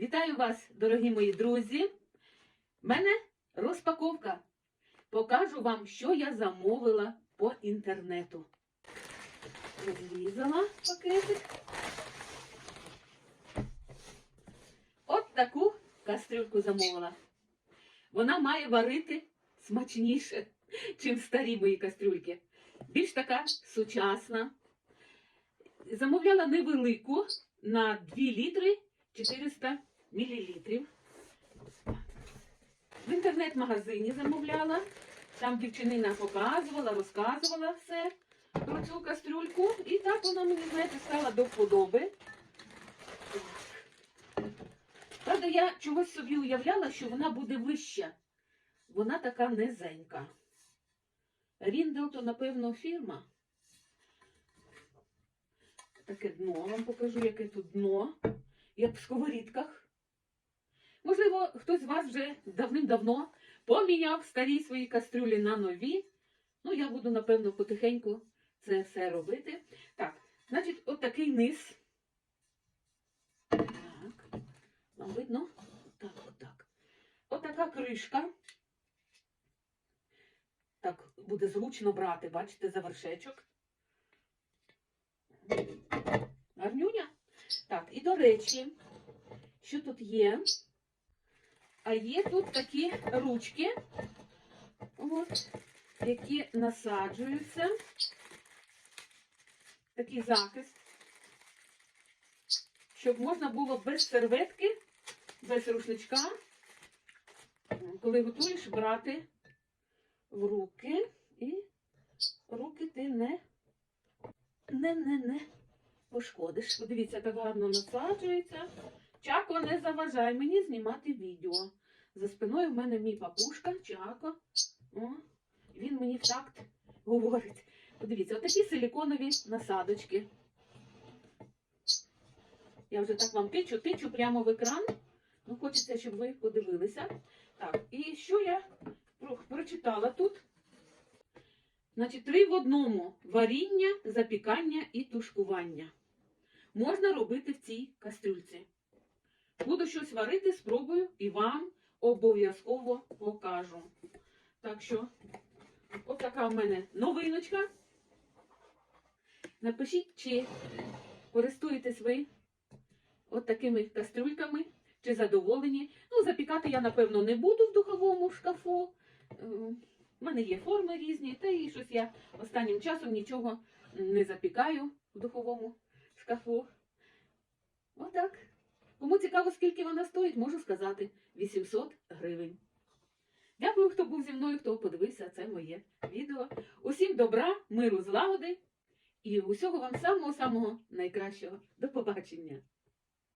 Вітаю вас, дорогі мої друзі. В мене розпаковка. Покажу вам, що я замовила по інтернету. Розрізала пакетик. От таку кастрюльку замовила. Вона має варити смачніше, ніж старі мої кастрюльки. Більш така сучасна. Замовляла невелику на 2 літри 400 мілілітрів. В інтернет-магазині замовляла. Там дівчинина показувала, розказувала все про цю кастрюльку. І так вона мені, знаєте, стала до вподоби. Правда, я чогось собі уявляла, що вона буде вища. Вона така низенька. Ріндел то, напевно, фірма. Таке дно вам покажу, яке тут дно, як в сковорідках. Можливо, хтось з вас вже давним-давно поміняв старі свої кастрюлі на нові. Ну, я буду, напевно, потихеньку це все робити. Так, значить, от такий низ. Так, вам видно? Отак, отак. Отака кришка. Так, буде зручно брати, бачите, за вершечок. Гарнюня. Так, і до речі, що тут є? А є тут такі ручки, от, які насаджуються. Такий захист, щоб можна було без серветки, без рушничка, коли готуєш, брати в руки і руки ти не, не, не, не пошкодиш. Подивіться, так гарно насаджується. Чако, не заважай мені знімати відео. За спиною в мене мій папушка, Чако. О, він мені в такт говорить. Подивіться, отакі силіконові насадочки. Я вже так вам тичу, тичу прямо в екран. Ну, хочеться, щоб ви подивилися. Так, і що я про- прочитала тут? Значить, три в одному: варіння, запікання і тушкування. Можна робити в цій кастрюльці. Буду щось варити, спробую і вам обов'язково покажу. Так що, от така в мене новиночка. Напишіть, чи користуєтесь ви от такими кастрюльками, чи задоволені. Ну, запікати я, напевно, не буду в духовому шкафу. У мене є форми різні, та і щось я останнім часом нічого не запікаю в духовому шкафу. Отак. Кому цікаво, скільки вона стоїть, можу сказати 800 гривень. Дякую, хто був зі мною, хто подивився це моє відео. Усім добра, миру, злагоди і усього вам самого-самого найкращого. До побачення!